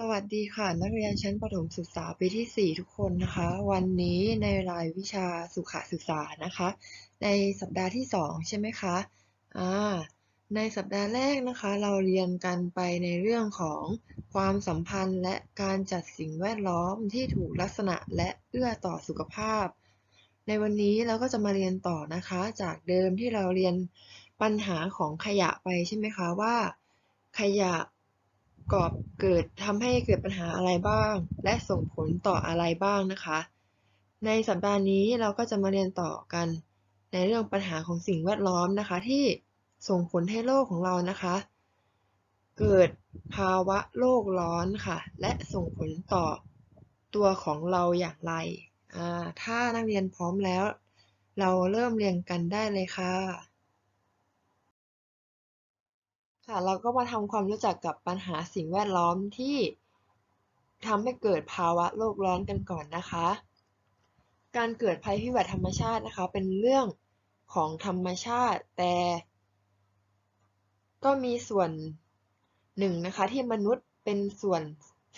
สวัสดีค่ะนักเรียนชั้นประถมศึกษาปีที่ 4 ทุกคนนะคะ วันนี้ในรายวิชาสุขศึกษานะคะ ในสัปดาห์ที่ 2 ใช่ไหมคะอ่าในสัปดาห์แรกนะคะ เราเรียนกันไปในเรื่องของความสัมพันธ์และการจัดสิ่งแวดล้อมที่ถูกลักษณะและเอื้อต่อสุขภาพ ในวันนี้เราก็จะมาเรียนต่อนะคะ จากเดิมที่เราเรียนปัญหาของขยะไปใช่ไหมคะว่า ขยะ ก่อเกิดทำให้เกิดปัญหาอะไรบ้าง และส่งผลต่ออะไรบ้างนะคะ ในสัปดาห์นี้เราก็จะมาเรียนต่อกัน ในเรื่องปัญหาของสิ่งแวดล้อมนะคะ ที่ส่งผลให้โลกของเรานะคะ เกิดภาวะโลกร้อนค่ะ และส่งผลต่อตัวของเราอย่างไร ถ้านักเรียนพร้อมแล้ว เราเริ่มเรียนกันได้เลยค่ะ ค่ะเราก็มาทำความรู้จักกับปัญหาสิ่งแวดล้อมที่ทำให้เกิดภาวะโลกร้อนกันก่อนนะคะ การเกิดภัยพิบัติธรรมชาตินะคะ เป็นเรื่องของธรรมชาติ แต่ ก็มีส่วนหนึ่งนะคะ ที่มนุษย์เป็นส่วน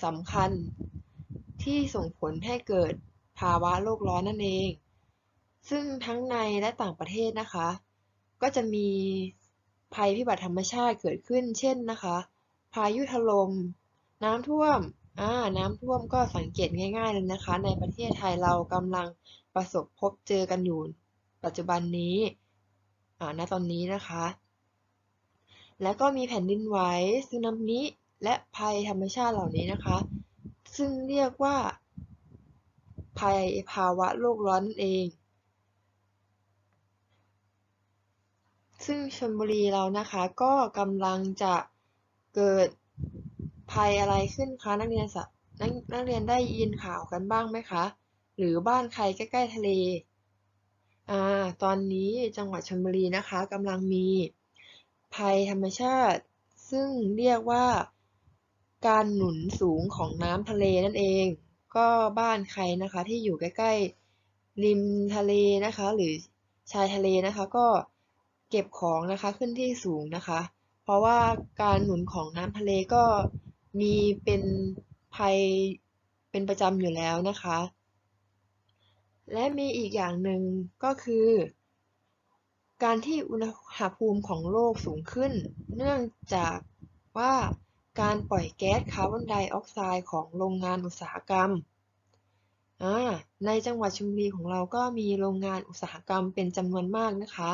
สำคัญ ที่ส่งผลให้เกิดภาวะโลกร้อนนั่นเอง ซึ่งทั้งในและต่างประเทศนะคะ ก็จะมี ภัยพิบัติธรรมชาติเกิดขึ้น เช่นนะคะ พายุถล่มน้ำท่วมอ่าน้ำท่วมก็สังเกตง่ายๆเลยนะคะ ในประเทศไทยเรากำลังประสบพบเจอกันอยู่ ปัจจุบันนี้อ่าณตอนนี้นะคะ แล้วก็มีแผ่นดินไหวสึนามิและภัยธรรมชาติเหล่านี้นะคะ ซึ่งเรียกว่าภัยภาวะโลกร้อนเอง ซึ่งชลบุรีเรานะคะก็กำลังจะเกิดภัยอะไรขึ้นคะนักเรียนสนักนักเรียนได้ยินข่าวกันบ้างไหมคะ หรือบ้านใครใกล้ๆทะเลอ่าตอนนี้จังหวัดชลบุรีนะคะกำลังมีภัยธรรมชาติ ซึ่งเรียกว่าการหนุนสูงของน้ำทะเลนั่นเอง ก็บ้านใครนะคะที่อยู่ใกล้ๆริมทะเลนะคะ หรือชายทะเลนะคะก็ เก็บของนะคะขึ้นที่สูงนะคะ เพราะว่าการหนุนของน้ำทะเลก็มีเป็นภัยเป็นประจำอยู่แล้วนะคะ และมีอีกอย่างหนึ่งก็คือ การที่อุณหภูมิของโลกสูงขึ้น เนื่องจากว่าการปล่อยแก๊สคาร์บอนไดออกไซด์ของโรงงานอุตสาหกรรม ในจังหวัดชลบุรีของเราก็มีโรงงานอุตสาหกรรมเป็นจำนวนมากนะคะ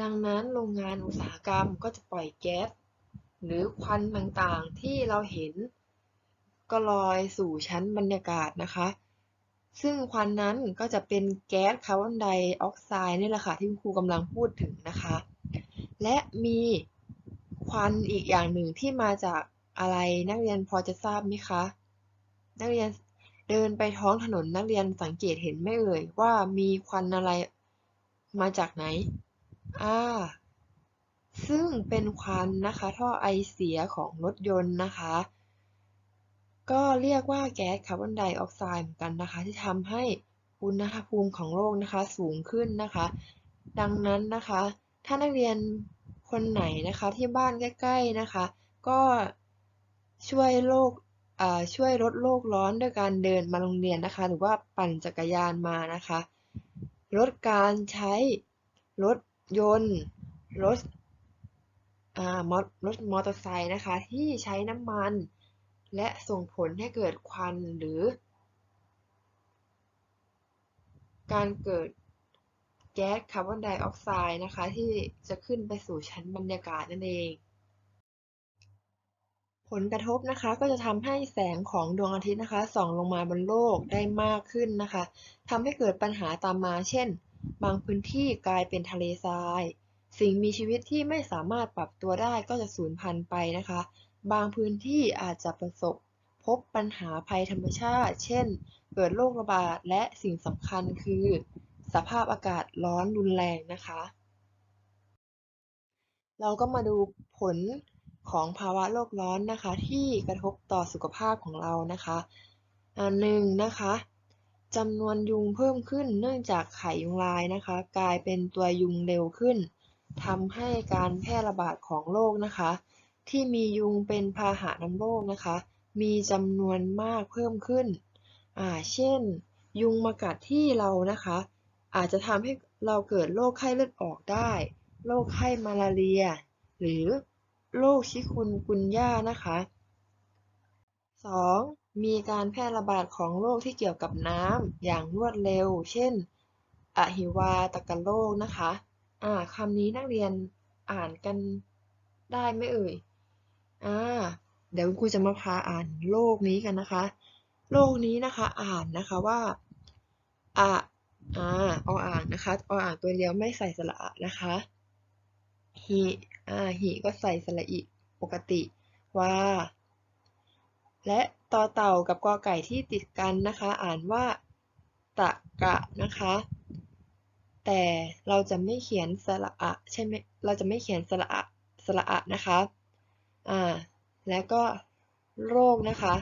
ดังนั้นโรงงานอุตสาหกรรมก็จะปล่อยแก๊สหรือควันต่างๆที่เราเห็น ก็ลอยสู่ชั้นบรรยากาศนะคะ ซึ่งควันนั้นก็จะเป็นแก๊สคาร์บอนไดออกไซด์นี่แหละค่ะที่ครูกำลังพูดถึงนะคะ และมีควันอีกอย่างหนึ่งที่มาจากอะไรนักเรียนพอจะทราบไหมคะ นักเรียนเดินไปท้องถนนนักเรียนสังเกตเห็นไม่เอ่ยว่ามีควันอะไรมาจากไหน อ่าซึ่งเป็นควันนะคะท่อไอเสียของรถยนต์นะคะ ก็เรียกว่าแก๊สคาร์บอนไดออกไซด์เหมือนกันนะคะ ที่ทำให้อุณหภูมิของโลกนะคะสูงขึ้นนะคะ ดังนั้นนะคะ ถ้านักเรียนคนไหนนะคะที่บ้านใกล้ๆนะคะ ก็ช่วยโลกช่วยลดโลกร้อนด้วยการเดินมาโรงเรียนนะคะ หรือว่าปั่นจักรยานมานะคะ ลดการใช้รถ ยนต์ รถรถมอเตอร์ไซค์นะคะ ที่ใช้น้ำมัน และส่งผลให้เกิดควันหรือ การเกิดแก๊สคาร์บอนไดออกไซด์นะคะ ที่จะขึ้นไปสู่ชั้นบรรยากาศนั่นเอง ผลกระทบนะคะก็จะทำให้แสงของดวงอาทิตย์นะคะส่องลงมาบนโลกได้มากขึ้นนะคะทำให้เกิดปัญหาตามมา เช่น บางพื้นที่กลายเป็นทะเลทราย สิ่งมีชีวิตที่ไม่สามารถปรับตัวได้ก็จะสูญพันธุ์ไปนะคะ บางพื้นที่อาจจะประสบพบปัญหาภัยธรรมชาติ เช่น เกิดโรคระบาด และสิ่งสำคัญคือ สภาพอากาศร้อนรุนแรงนะคะ เราก็มาดูผลของภาวะโลกร้อนนะคะ ที่กระทบต่อสุขภาพของเรานะคะอันหนึ่งนะคะ จำนวนยุงเพิ่มขึ้นเนื่องจากไข่ยุงลายนะคะ กลายเป็นตัวยุงเร็วขึ้นทำให้การแพร่ระบาดของโรคนะคะ ที่มียุงเป็นพาหะนำโรคนะคะ มีจำนวนมากเพิ่มขึ้นอ่าเช่น ยุงมากัดที่เรานะคะ อาจจะทำให้เราเกิดโรคไข้เลือดออกได้ โรคไข้มาลาเรีย หรือโรคชิคุนกุนย่านะคะ 2. มีการแพร่ระบาดของโรคที่เกี่ยวกับน้ำอย่างรวดเร็ว เช่น อหิวาตกโรคนะคะ อ่าคำนี้นักเรียนอ่านกันได้ไหมเอ่ย อ่า เดี๋ยวคุณครูจะมาพาอ่านโรคนี้กันนะคะ โรคนี้นะคะ อ่านนะคะว่าอะอ่าออ่างนะคะออ่างตัวเดียวไม่ใส่สระนะคะหิอ่าหิก็ใส่สระอิปกติว่าและ ต่อเต่ากับกอไก่ที่ติดกันนะคะ อ่านว่าตะกะนะคะ แต่เราจะไม่เขียนสระอะใช่ไหมเราจะไม่เขียนสระอะสระอะนะคะอ่าแล้วก็โรคนะคะ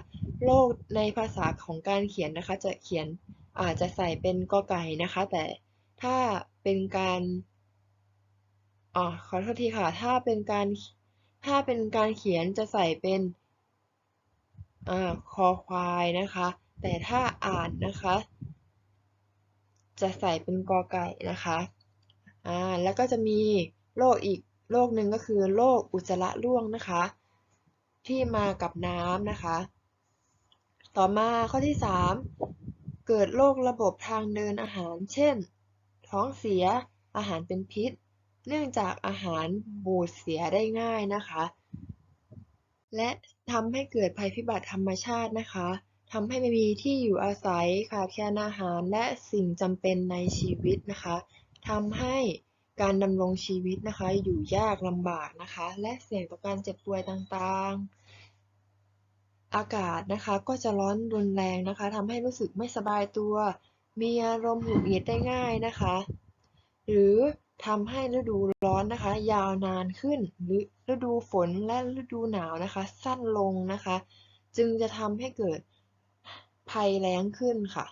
โรคในภาษาของการเขียนนะคะ จะเขียนอาจจะใส่เป็นกอไก่นะคะ แต่ถ้าเป็นการอ๋อขอโทษทีค่ะ ถ้าเป็นการถ้าเป็นการเขียนจะใส่เป็น คอควายนะคะ แต่ถ้าอ่านนะคะ จะใส่เป็นกอไก่นะคะอ่าแล้วก็จะมีโรคอีกโรคหนึ่งก็คือโรคอุจจาระร่วงนะคะ ที่มากับน้ำนะคะ ต่อมาข้อที่ 3 เกิดโรคระบบทางเดินอาหาร เช่น ท้องเสียอาหารเป็นพิษ เนื่องจากอาหารบูดเสียได้ง่ายนะคะ และ ทำให้เกิดภัยพิบัติธรรมชาตินะคะทำให้ไม่มีที่อยู่อาศัยขาดแคลนอาหารและสิ่งจำเป็นในชีวิตนะคะทำให้การดำรงชีวิตนะคะอยู่ยากลำบากนะคะ และเสี่ยงต่อการเจ็บป่วยต่างๆ อากาศนะคะก็จะร้อนรุนแรงนะคะทำให้รู้สึกไม่สบายตัว มีอารมณ์หงุดหงิดได้ง่ายนะคะ หรือ ทำให้ฤดูร้อนนะคะ ยาวนานขึ้นหรือฤดูฝนและฤดูหนาวนะคะ สั้นลงนะคะ จึงจะทำให้เกิดภัยแล้งขึ้นค่ะ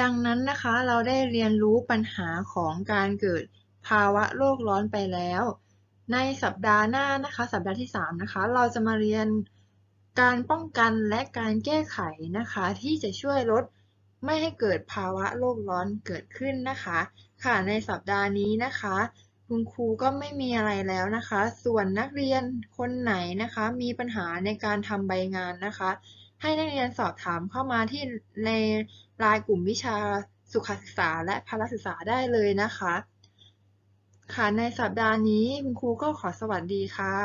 ดังนั้นนะคะเราได้เรียนรู้ปัญหาของการเกิดภาวะโลกร้อนไปแล้ว ในสัปดาห์หน้านะคะ สัปดาห์ที่ 3 นะคะ เราจะมาเรียนการป้องกันและการแก้ไขนะคะ ที่จะช่วยลด ไม่ให้เกิดภาวะโลกร้อนเกิดขึ้นนะคะ ค่ะในสัปดาห์นี้นะคะ คุณครูก็ไม่มีอะไรแล้วนะคะ ส่วนนักเรียนคนไหนนะคะ มีปัญหาในการทำใบงานนะคะ ให้นักเรียนสอบถามเข้ามาที่ในรายกลุ่มวิชาสุขศึกษาและพละศึกษาได้เลยนะคะ ค่ะในสัปดาห์นี้คุณครูก็ขอสวัสดีค่ะ